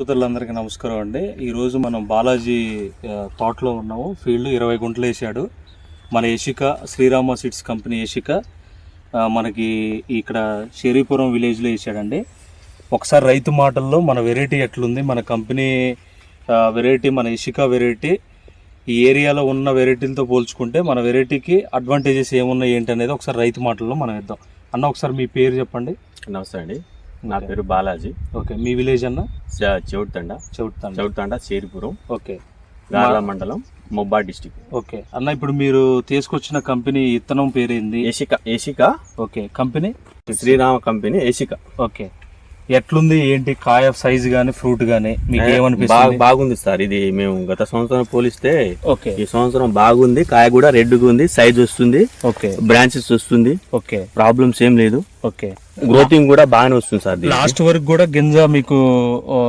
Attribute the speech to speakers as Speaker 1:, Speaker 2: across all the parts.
Speaker 1: శ్రోతలందరికీ నమస్కారం అండి. ఈరోజు మనం బాలాజీ తోటలో ఉన్నాము. ఫీల్డ్ ఇరవై గుంటలు వేసాడు. మన యశిక శ్రీరామ సీడ్స్ కంపెనీ యశిక మనకి ఇక్కడ షేరీపురం విలేజ్లో వేసాడండి. ఒకసారి రైతు మాటల్లో మన వెరైటీ ఎట్లుంది మన కంపెనీ వెరైటీ మన యశిక వెరైటీ ఈ ఏరియాలో ఉన్న వెరైటీలతో పోల్చుకుంటే మన వెరైటీకి అడ్వాంటేజెస్ ఏమున్నాయి ఏంటి అనేది ఒకసారి రైతు మాటల్లో మనం ఇద్దాం. అన్న ఒకసారి మీ పేరు చెప్పండి.
Speaker 2: నమస్తే అండి. నా పేరు బాలాజీ.
Speaker 1: ఓకే మీ విలేజ్ అన్న?
Speaker 2: చ- చెవుడుతండ.
Speaker 1: చెబుతాను
Speaker 2: చెవుడుతండ చేరిపురం.
Speaker 1: ఓకే
Speaker 2: గార్ల మండలం మొబ్బా డిస్టిక్.
Speaker 1: ఓకే అన్న ఇప్పుడు మీరు తీసుకొచ్చిన కంపెనీ ఇత్తనం పేరేంది?
Speaker 2: Eshika Eshika.
Speaker 1: Okay company?
Speaker 2: Srirama company Eshika.
Speaker 1: Okay ఎట్లుంది ఏంటి కాయ సైజ్ గానీ ఫ్రూట్ గానీ మీకు ఏమనిపిస్తుంది?
Speaker 2: బాగుంది సార్. ఇది మేము గత సంవత్సరం పోలిస్తే
Speaker 1: ఓకే.
Speaker 2: ఈ సంవత్సరం బాగుంది కాయ కూడా రెడ్గా ఉంది సైజ్ వస్తుంది
Speaker 1: ఓకే.
Speaker 2: బ్రాంచెస్ వస్తుంది
Speaker 1: ఓకే.
Speaker 2: ప్రాబ్లమ్స్ ఏం లేదు.
Speaker 1: ఓకే.
Speaker 2: గ్రోతింగ్ కూడా బాగానే వస్తుంది సార్.
Speaker 1: లాస్ట్ వరకు కూడా గింజ మీకు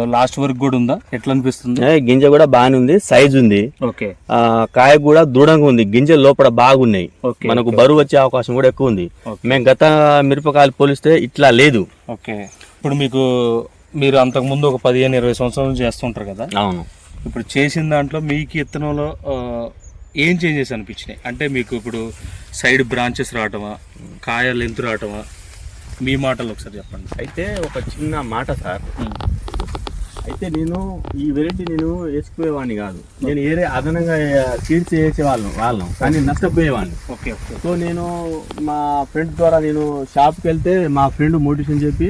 Speaker 1: లాస్ట్ వరకు కూడా ఉందా? ఎట్లా అనిపిస్తుంది
Speaker 2: గింజ కూడా బాగానే ఉంది సైజ్ ఉంది.
Speaker 1: ఓకే.
Speaker 2: ఆ, కాయ కూడా దృఢంగా ఉంది గింజలు లోపల బాగున్నాయి. మనకు బరువు వచ్చే అవకాశం కూడా ఎక్కువ ఉంది. మేము గత మిరపకాయలు పోలిస్తే ఇట్లా లేదు.
Speaker 1: ఓకే. ఇప్పుడు మీకు మీరు అంతకు ముందు ఒక పదిహేను ఇరవై సంవత్సరాల నుంచి చేస్తుంటారు కదా?
Speaker 2: అవును.
Speaker 1: ఇప్పుడు చేసిన దాంట్లో మీకు ఇత్తనంలో ఏం చేంజెస్ అనిపించినాయి? అంటే మీకు ఇప్పుడు సైడ్ బ్రాంచెస్ రావటమా? కాయ లెంత్ రావటమా? మీ మాటలు ఒకసారి చెప్పండి.
Speaker 2: అయితే ఒక చిన్న మాట సార్. అయితే నేను ఈ వెరైటీ నేను వేసుకునేవాడిని కాదు. నేను ఏరే అదనంగా సీడ్స్ వేసేవాళ్ళం వాళ్ళం. కానీ నష్టపోయేవాడిని.
Speaker 1: Okay okay.
Speaker 2: సో నేను మా ఫ్రెండ్ ద్వారా నేను షాప్కి వెళ్తే మా ఫ్రెండ్ మోటివేషన్ చెప్పి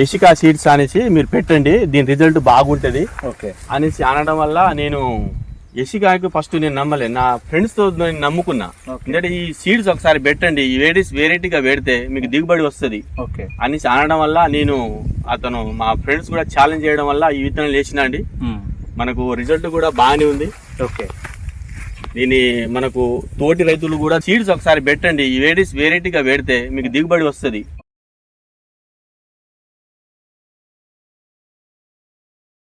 Speaker 2: యశికా సీడ్స్ అనేసి మీరు పెట్టండి దీని రిజల్ట్ బాగుంటుంది.
Speaker 1: ఓకే.
Speaker 2: అనేసి అనడం వల్ల నేను యశికాకి ఫస్ట్ నేను నమ్మలే. నా ఫ్రెండ్స్తో నేను నమ్ముకున్నా. ఎందుకంటే ఈ సీడ్స్ ఒకసారి పెట్టండి. ఈ వేరీస్ వెరైటీగా పెడితే మీకు దిగుబడి వస్తుంది.
Speaker 1: ఓకే.
Speaker 2: అనేసి అనడం వల్ల నేను అతను మా ఫ్రెండ్స్ కూడా ఛాలెంజ్ చేయడం వల్ల ఈ విత్తనాలు వేసిన అండి. మనకు రిజల్ట్ కూడా బాగానే ఉంది.
Speaker 1: ఓకే.
Speaker 2: దీని మనకు తోటి రైతులు కూడా సీడ్స్ ఒకసారి పెట్టండి. ఈ వేరీస్ వెరైటీగా పెడితే మీకు దిగుబడి వస్తుంది.